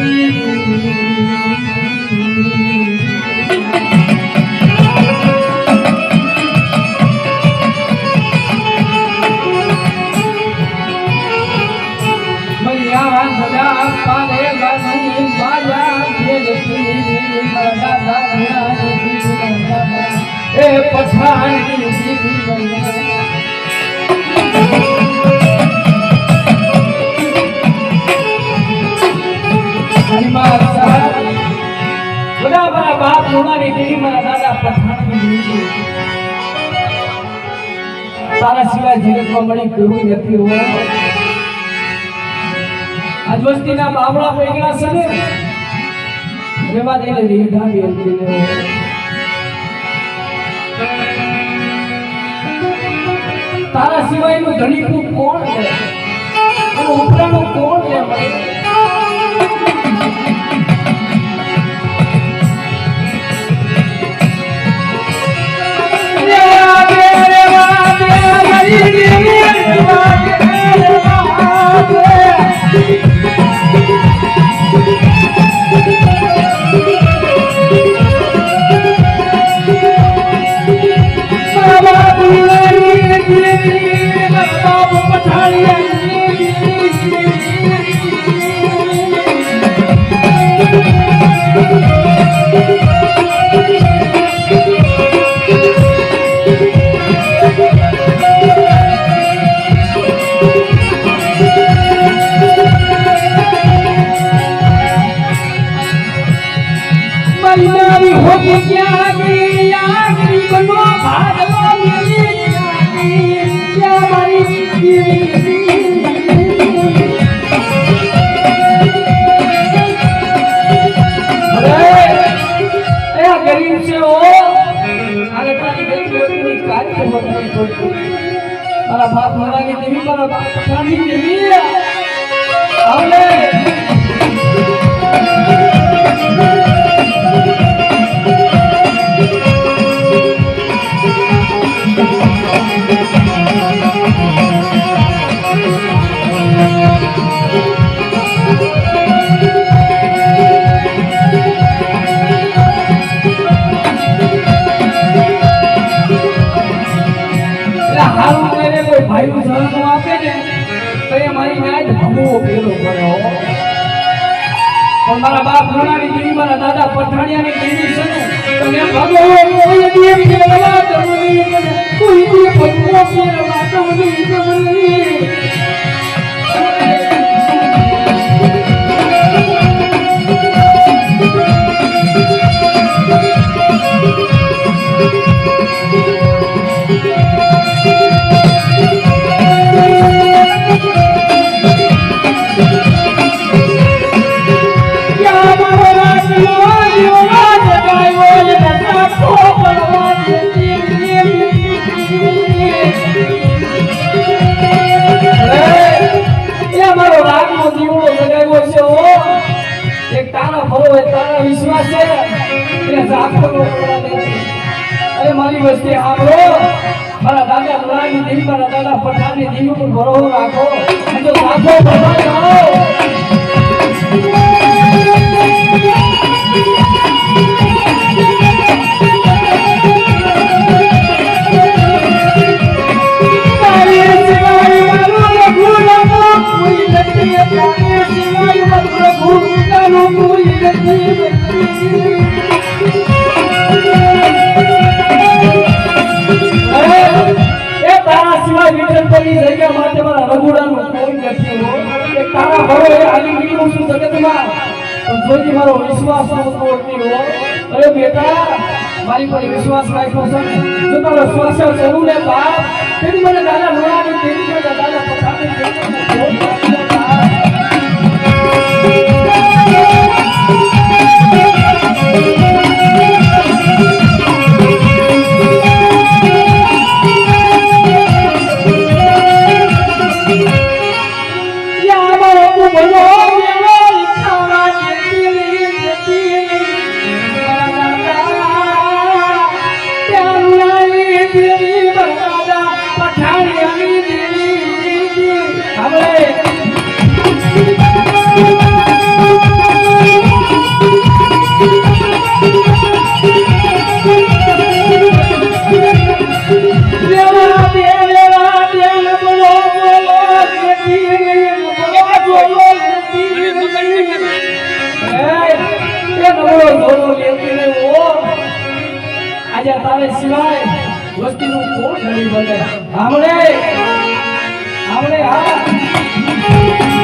પઠાણી જી તારા સિવાય જગતમાં મળી કોઈ નથી બાવળા પૈગડા છે તારા સિવાયનું ધણીકું કોણ છે? એનું કોણ છે? ભાઈનું આપે ને તો એ મારી નાજ ભમો પેલો કર્યો મારા બાપ ઘણાની દેવી મારા દાદા પઠાણિયાની દેવી છે ને, તો એક તારા વિશ્વાસ છે દેતી. અરે મારી વસ્તી સાંભળો. મારા દાદા મુરાની દેવી મારા દાદા પઠાણની દેવી પર ભરોસો રાખો. જો ભરવા જાઓ. તારા સિવાય વિઠ્ઠલપુરની જગ્યા માટે મારા રઘુડાનું કોઈ નથી. એ તારા ભરો એ હાલી નીકળું છું જગતમાં. પણ જોઈ મારો વિશ્વાસ ન તોડતી હો. અરે બેટા, મારી પર વિશ્વાસ રાખ્યો છે જો તારો શ્વાસ જરૂર ને બાપ, તેની મને દાદા લોડાની તેની મને દાદા મને આજે તારે સિવાય વસ્તીનું કોણ ઘડી હા.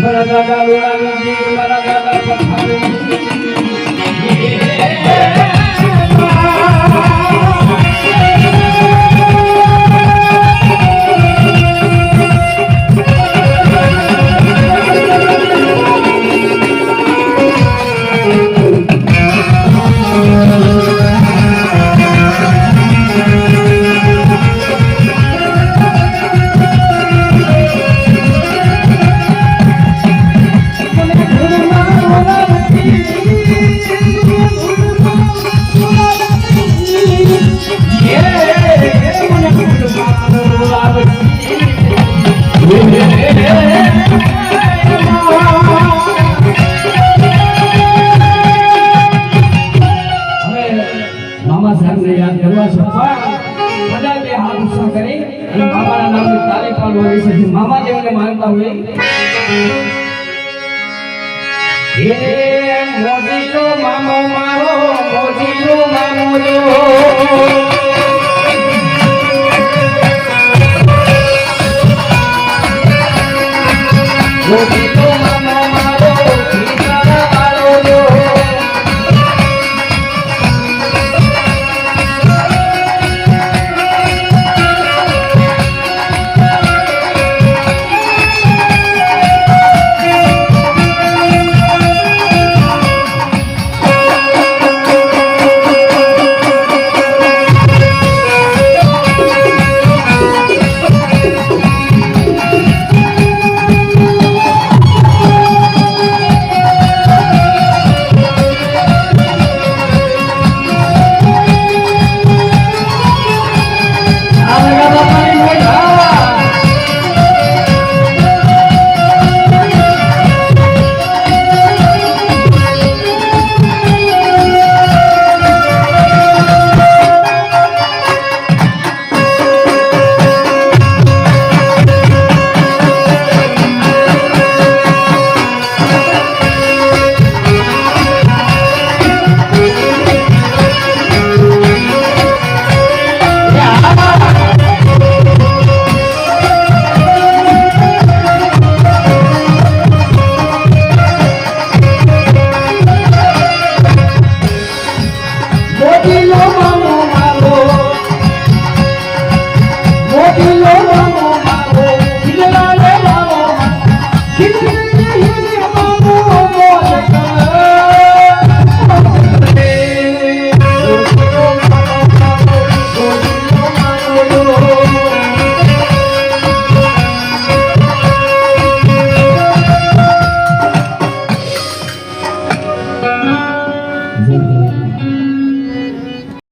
મારા દાદા લોડાની મારા દાદા પથારી માનતા હોય છે. મામા જેમને માનતા હોય. હે મોજીલો મામો મારો, મોજીલો મામો જો We'll be